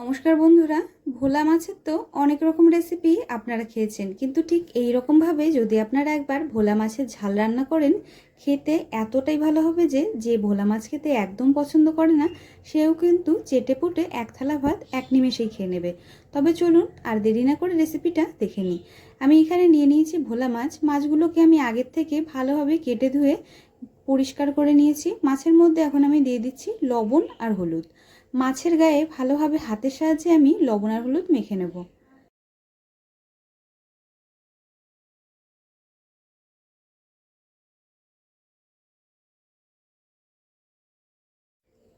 নমস্কার বন্ধুরা, ভোলা মাছের তো অনেক রকম রেসিপি আপনারা খেয়েছেন। কিন্তু ঠিক এই রকমভাবে যদি আপনারা একবার ভোলা মাছের ঝাল রান্না করেন, খেতে এতটাই ভালো হবে যে যে ভোলা মাছ খেতে একদম পছন্দ করে না, সেও কিন্তু চেটে পুটে এক থালা ভাত এক নিমেষেই খেয়ে নেবে। তবে চলুন আর দেরি না করে রেসিপিটা দেখে নিই। আমি এখানে নিয়ে নিয়েছি ভোলা মাছ। মাছগুলোকে আমি আগের থেকে ভালোভাবে কেটে ধুয়ে পরিষ্কার করে নিয়েছি। মাছের মধ্যে এখন আমি দিয়ে দিচ্ছি লবণ আর হলুদ। মাছের গায়ে ভালোভাবে হাতের সাহায্যে আমি লবণ আর হলুদ মেখে নেব।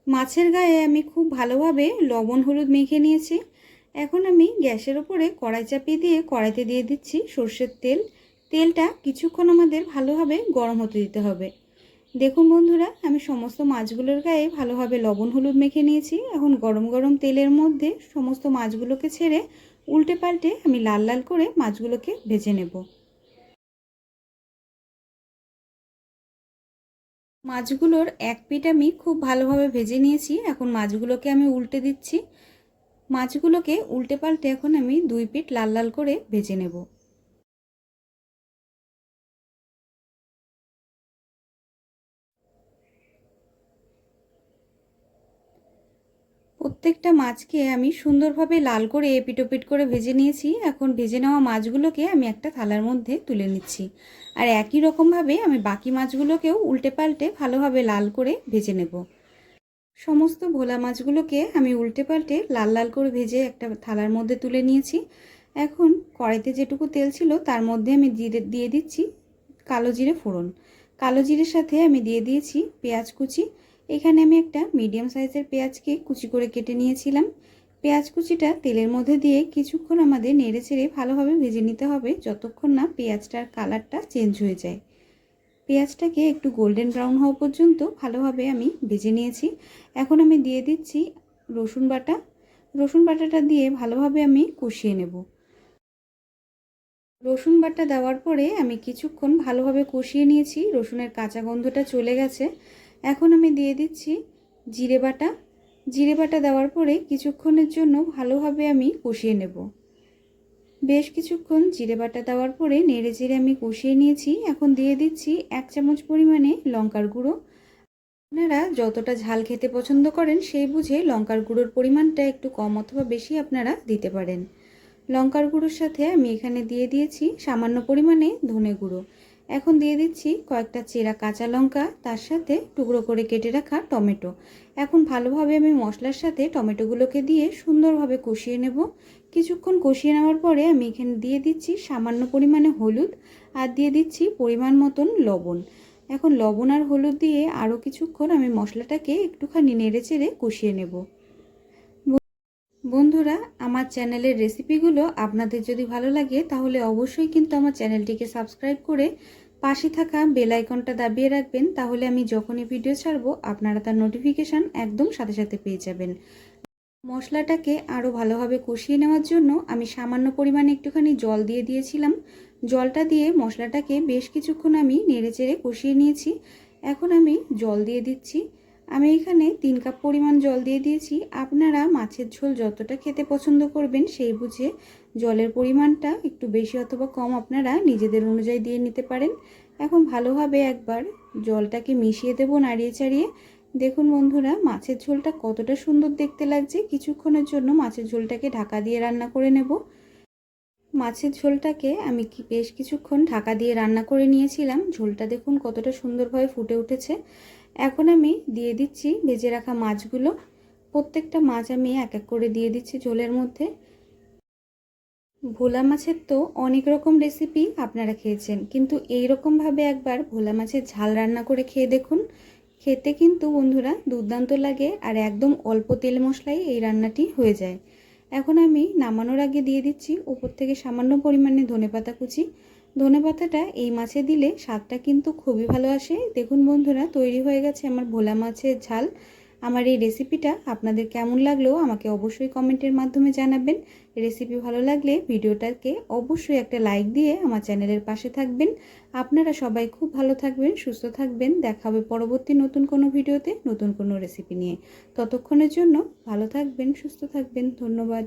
মাছের গায়ে আমি খুব ভালোভাবে লবণ হলুদ মেখে নিয়েছি। এখন আমি গ্যাসের ওপরে কড়াই চাপিয়ে দিয়ে কড়াইতে দিয়ে দিচ্ছি সর্ষের তেল। তেলটা কিছুক্ষণ আমাদের ভালোভাবে গরম হতে দিতে হবে। দেখুন বন্ধুরা, আমি সমস্ত মাছগুলোর গায়ে ভালোভাবে লবণ হলুদ মেখে নিয়েছি। এখন গরম গরম তেলের মধ্যে সমস্ত মাছগুলোকে ছেড়ে উল্টে পাল্টে আমি লাল লাল করে মাছগুলোকে ভেজে নেব। মাছগুলোর এক পিঠ আমি খুব ভালোভাবে ভেজে নিয়েছি। এখন মাছগুলোকে আমি উল্টে দিচ্ছি। মাছগুলোকে উল্টে পাল্টে এখন আমি দুই পিঠ লাল লাল করে ভেজে নেব। প্রত্যেকটা মাছকে আমি সুন্দরভাবে লাল করে এপিটোপিট করে ভেজে নিয়েছি। এখন ভেজে নেওয়া মাছগুলোকে আমি একটা থালার মধ্যে তুলে নিচ্ছি। আর একই রকমভাবে আমি বাকি মাছগুলোকেও উল্টে পাল্টে ভালোভাবে লাল করে ভেজে নেব। সমস্ত ভোলা মাছগুলোকে আমি উল্টে পাল্টে লাল লাল করে ভেজে একটা থালার মধ্যে তুলে নিয়েছি। এখন কড়াইতে যেটুকু তেল ছিল তার মধ্যে আমি দিয়ে দিচ্ছি কালো জিরে ফোড়ন। কালো জিরের সাথে আমি দিয়ে দিয়েছি পেঁয়াজ কুচি। এখানে আমি একটা মিডিয়াম সাইজের পেঁয়াজকে কুচি করে কেটে নিয়েছিলাম। পেঁয়াজ কুচিটা তেলের মধ্যে দিয়ে কিছুক্ষণ আমাদের নেড়ে চেড়ে ভালোভাবে ভেজে নিতে হবে, যতক্ষণ না পেঁয়াজটার কালারটা চেঞ্জ হয়ে যায়। পেঁয়াজটাকে একটু গোল্ডেন ব্রাউন হওয়া পর্যন্ত ভালোভাবে আমি ভেজে নিয়েছি। এখন আমি দিয়ে দিচ্ছি রসুন বাটা। রসুন বাটাটা দিয়ে ভালোভাবে আমি কষিয়ে নেব। রসুন বাটা দেওয়ার পরে আমি কিছুক্ষণ ভালোভাবে কষিয়ে নিয়েছি। রসুনের কাঁচা গন্ধটা চলে গেছে। এখন আমি দিয়ে দিচ্ছি জিরে বাটা। জিরে বাটা দেওয়ার পরে কিছুক্ষণের জন্য ভালোভাবে আমি কষিয়ে নেব। বেশ কিছুক্ষণ জিরে বাটা দেওয়ার পরে নেড়ে চেড়ে আমি কষিয়ে নিয়েছি। এখন দিয়ে দিচ্ছি এক চামচ পরিমাণে লঙ্কার গুঁড়ো। আপনারা যতটা ঝাল খেতে পছন্দ করেন সেই বুঝে লঙ্কার গুঁড়োর পরিমাণটা একটু কম অথবা বেশি আপনারা দিতে পারেন। লঙ্কার গুঁড়োর সাথে আমি এখানে দিয়ে দিয়েছি সামান্য পরিমাণে ধনে গুঁড়ো। এখন দিয়ে দিচ্ছি কয়েকটা চেরা কাঁচা লঙ্কা, তার সাথে টুকরো করে কেটে রাখা টমেটো। এখন ভালোভাবে আমি মশলার সাথে টমেটোগুলোকে দিয়ে সুন্দরভাবে কষিয়ে নেব। কিছুক্ষণ কষিয়ে নেওয়ার পরে আমি এখানে দিয়ে দিচ্ছি সামান্য পরিমাণে হলুদ আর দিয়ে দিচ্ছি পরিমাণ মতন লবণ। এখন লবণ আর হলুদ দিয়ে আরও কিছুক্ষণ আমি মশলাটাকে একটুখানি নেড়ে চেড়ে কষিয়ে নেব। বন্ধুরা, আমার চ্যানেলের রেসিপিগুলো আপনাদের যদি ভালো লাগে, তাহলে অবশ্যই কিন্তু আমার চ্যানেলটিকে সাবস্ক্রাইব করে পাশে থাকা বেল আইকনটা দাবিয়ে রাখবেন। তাহলে আমি যখনই ভিডিও ছাড়বো, আপনারা তার নোটিফিকেশান একদম সাথে সাথে পেয়ে যাবেন। মশলাটাকে আরও ভালোভাবে কষিয়ে নেওয়ার জন্য আমি সামান্য পরিমাণে একটুখানি জল দিয়ে দিয়েছিলাম। জলটা দিয়ে মশলাটাকে বেশ কিছুক্ষণ আমি নেড়ে চেড়ে কষিয়ে নিয়েছি। এখন আমি জল দিয়ে দিচ্ছি। আমি এখানে তিন কাপ পরিমাণ জল দিয়ে দিয়েছি। আপনারা মাছের ঝোল যতটা খেতে পছন্দ করবেন সেই বুঝে জলের পরিমাণটা একটু বেশি অথবা কম আপনারা নিজেদের অনুযায়ী দিয়ে নিতে পারেন। এখন ভালোভাবে একবার জলটাকে মিশিয়ে দেবো নাড়িয়ে চাড়িয়ে। দেখুন বন্ধুরা, মাছের ঝোলটা কতটা সুন্দর দেখতে লাগছে। কিছুক্ষণের জন্য মাছের ঝোলটাকে ঢাকা দিয়ে রান্না করে নেব। মাছের ঝোলটাকে আমি বেশ কিছুক্ষণ ঢাকা দিয়ে রান্না করে নিয়েছিলাম। ঝোলটা দেখুন কতটা সুন্দরভাবে ফুটে উঠেছে। এখন আমি দিয়ে দিচ্ছি ভেজে রাখা মাছগুলো। প্রত্যেকটা মাছ আমি এক এক করে দিয়ে দিচ্ছি ঝোলের মধ্যে। ভোলা মাছের তো অনেক রকম রেসিপি আপনারা খেয়েছেন, কিন্তু এই রকমভাবে একবার ভোলা মাছের ঝাল রান্না করে খেয়ে দেখুন। খেতে কিন্তু বন্ধুরা দুর্দান্ত লাগে আর একদম অল্প তেল মশলাই এই রান্নাটি হয়ে যায়। এখন আমি নামানোর আগে দিয়ে দিচ্ছি উপর থেকে সামান্য পরিমাণে ধনেপাতা কুচি। ধনেপাতাটা এই মাছে দিলে স্বাদটা কিন্তু খুবই ভালো আসে। দেখুন বন্ধুরা, তৈরি হয়ে গেছে আমার ভোলা মাছের ঝাল। আমার এই রেসিপিটা আপনাদের কেমন লাগল আমাকে অবশ্যই কমেন্টের মাধ্যমে জানাবেন। রেসিপি ভালো লাগলে ভিডিওটাকে অবশ্যই একটা লাইক দিয়ে আমার চ্যানেলের পাশে থাকবেন। আপনারা সবাই খুব ভালো থাকবেন, সুস্থ থাকবেন। দেখা হবে পরবর্তী নতুন কোনো ভিডিওতে নতুন কোনো রেসিপি নিয়ে। ততক্ষণের জন্য ভালো থাকবেন, সুস্থ থাকবেন। ধন্যবাদ।